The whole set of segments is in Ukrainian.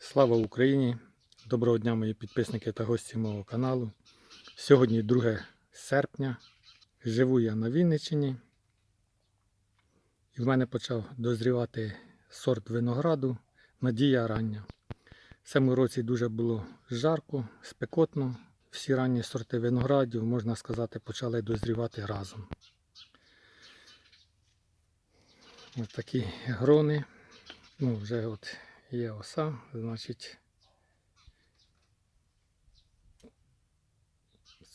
Слава Україні! Доброго дня, мої підписники та гості мого каналу. Сьогодні 2 серпня. Живу я на Вінниччині. І в мене почав дозрівати сорт винограду Надія рання. В цьому році дуже було жарко, спекотно. Всі ранні сорти виноградів, можна сказати, почали дозрівати разом. Ось такі грони. Ну, вже от є оса, значить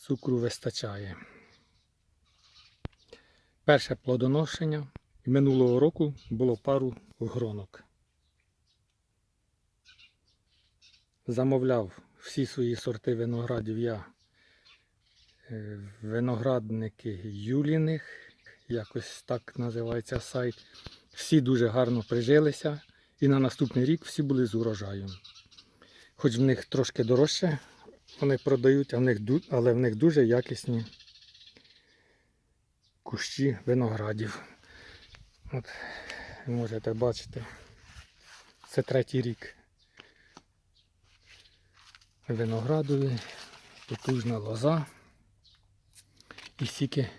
цукру вистачає. Перше плодоношення. Минулого року було пару гронок. Замовляв всі свої сорти виноградів я е, виноградники Юліних, якось так називається сайт. Всі дуже гарно прижилися. І на наступний рік всі були з урожаєм. Хоч в них трошки дорожче вони продають, а в них, але в них дуже якісні кущі виноградів. От, можете бачити, це третій рік. Виноградові, потужна лоза. І стільки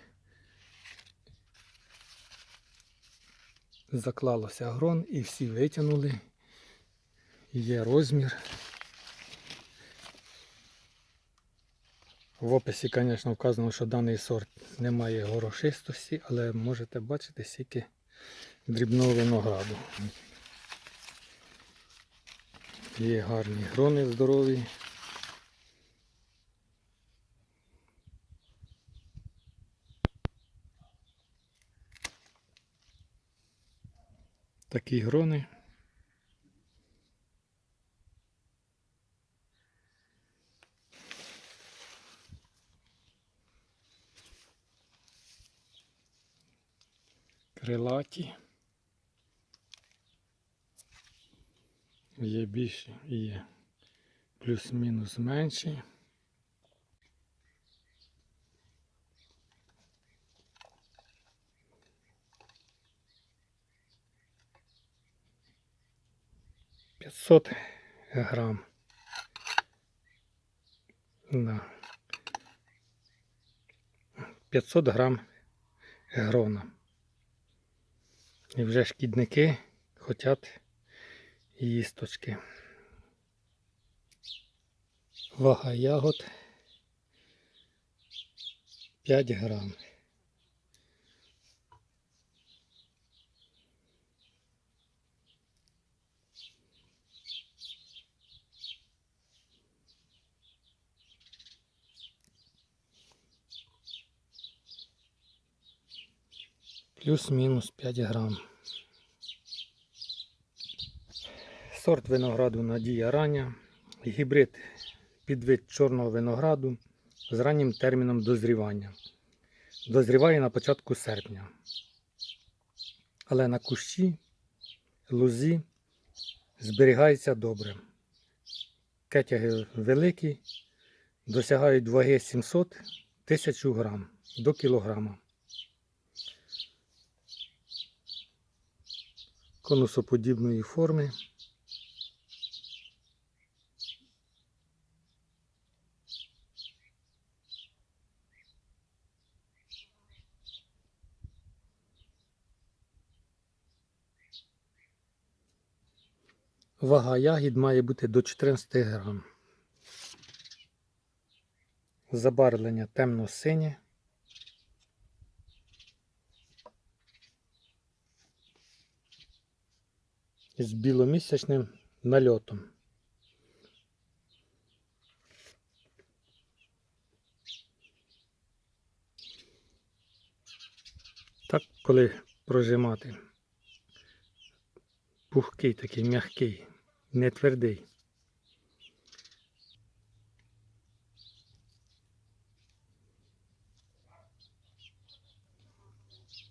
заклалося грон і всі витягнули. Є розмір. В описі, звісно, вказано, що даний сорт не має горошистості, але можете бачити скільки дрібного винограду. Є гарні грони здорові. Такі грони. Крилаті. Є більші є плюс-мінус менші. П'ятсот грам. Да. 500 грам грона. І вже шкідники хочуть їсточки. Вага ягод 5 грам. Плюс-мінус 5 грам. Сорт винограду Надія рання. Гібрид підвид чорного винограду з раннім терміном дозрівання. Дозріває на початку серпня. Але на кущі лузі зберігається добре. Кетяги великі, досягають ваги 700 1000 грам до кілограма. Конусоподібної форми. Вага ягід має бути до 14 грам. Забарвлення темно-синє. З біломісячним нальотом. Так, коли прожимати. Пухкий такий, м'який, не твердий.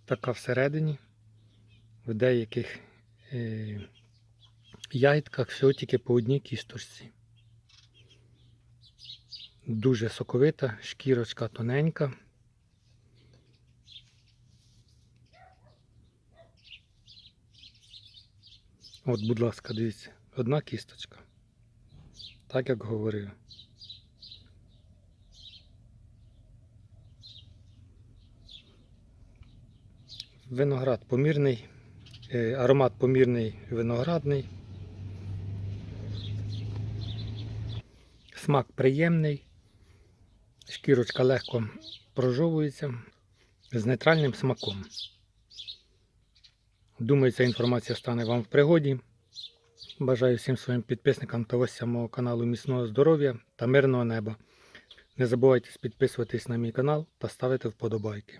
Така всередині, в деяких ягідках всього тільки по одній кісточці. Дуже соковита, шкірочка тоненька. От, будь ласка, дивіться, одна кісточка. так як говорив. Виноград помірний, е, аромат помірний виноградний. Смак приємний, шкірочка легко прожовується з нейтральним смаком. Думаю, ця інформація стане вам в пригоді. Бажаю всім своїм підписникам та гостям мого каналу міцного здоров'я та мирного неба. Не забувайте підписуватись на мій канал та ставити вподобайки.